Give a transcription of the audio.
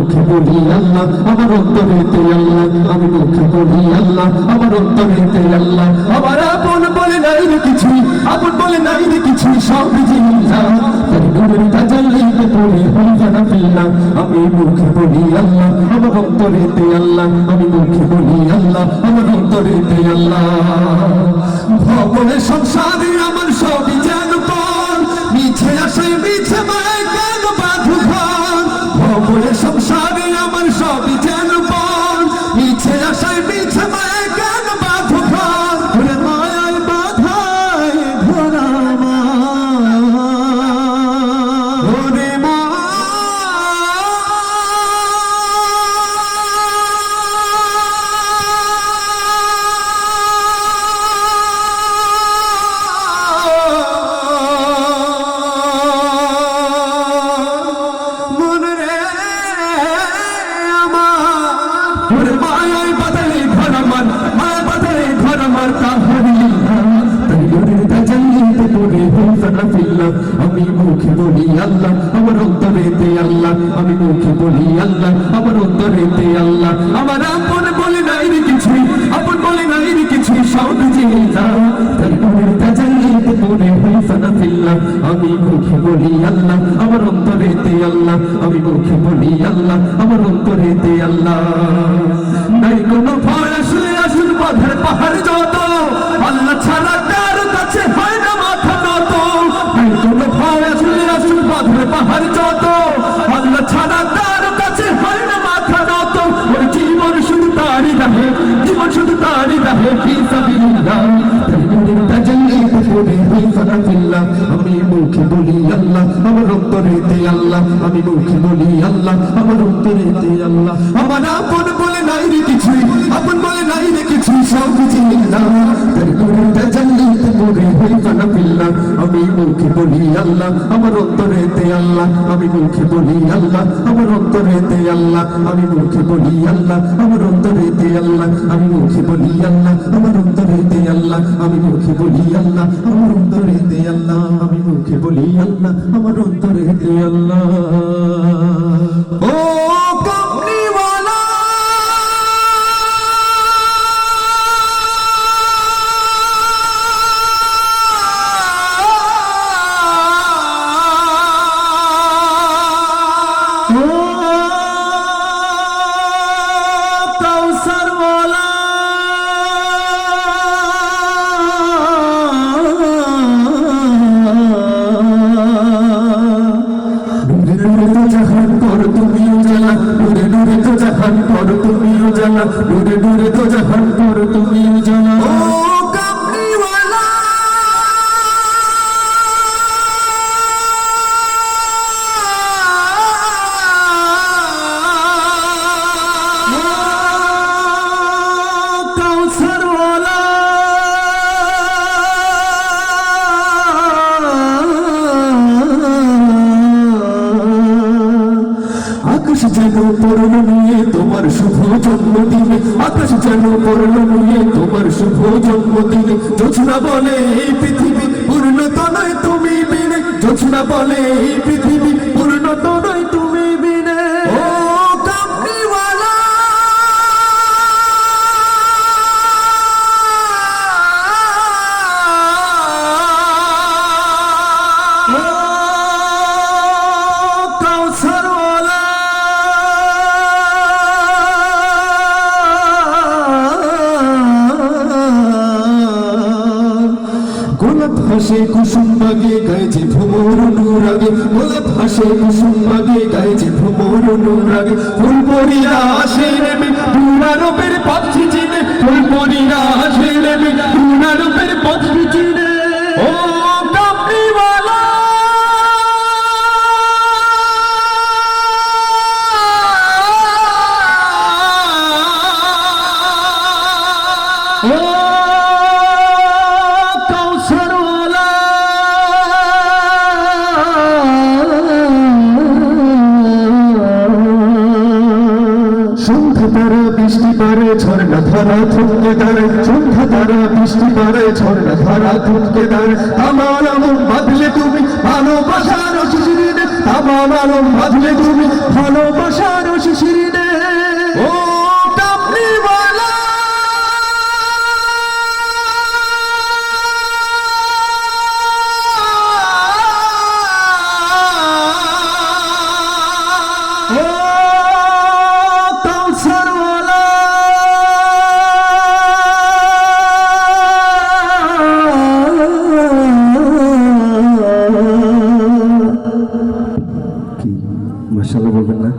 মুখে বলি আল্লাহ আমার অন্তরেতে আল্লাহ আমি মুখে বলি আল্লাহ আমার অন্তরেতে আল্লাহ আমার আপন বলে নাই আপন বলে নাই সব ফিল্লা আমি মুখে বলি আল্লাহ আমার আল্লাহ আমি মুখে বলি আল্লাহ আমার আল্লাহ সংসারে আমার হই আমি মুখে বলি আল্লাহ, আমার অন্তরেতে আল্লাহ, আমি মুখে বলি আল্লাহ, আমার অন্তরেতে আল্লাহ। আমার আপন বলে নাই রে কিছু, আপন বলে নাই রে কিছু, সব জেনে আমি মুখে বলি আল্লাহ, আমার অন্তরেতে আল্লাহ, আমি মুখে বলি আল্লাহ, আমার অন্তরেতে আল্লাহ। নাই কোনো ভয় আসলে আসুন বাধার পাহাড় যত আমি মুখে বলি আল্লাহ, আমার অন্তরেতে আল্লাহ। আমার আপন বলে নাই রে কিছু, আপন বলে নাই রে কিছু, সব আমি মুখে বলি আল্লাহ, আমার অন্তরেতে আল্লাহ। আমি মুখে বলি আল্লাহ, আমার অন্তরেতে আল্লাহ। আমি মুখে বলি আল্লাহ, আমার অন্তরেতে আল্লাহ। আমি মুখে বলি আল্লাহ, আমার অন্তরেতে আল্লাহ। আমি মুখে বলি আল্লাহ, আমার অন্তরেতে আল্লাহ। আমি মুখে বলি আল্লাহ আমার অন্তরেতে আল্লাহ। 우리가 যেন পড়ল নিয়ে তোমার শুভ জন্মদিনে? জোছনা বলে এই পৃথিবী পূর্ণত নয়, তুমি বিনে। জোছনা বলে এই পৃথিবী পূর্ণত নয় তুমি অনুরাগে গোলাপ হাসে কুসুম বাগে গায়ে যে ভ্রমর অনুরাগে। ফুল পরিয়া আসে নেবে দুরারোপের পথ চিনে ফুল পরিয়া আসে নেবে দুরারোপের পথ তারা বৃষ্টি পারে, ঝর্ণা ধারা থমকে দাঁড়ে। সন্ধ্যা তারা বৃষ্টি পারে, ঝর্ণা ধারা থমকে দাঁড়ে। আমার আমন বাঁধলে তুমি ভালোবাসার শিশিরে আমার আলম বাঁধলে তুমি ভালোবাসার শিশিরে কি মাশাআল্লাহ বলবেন না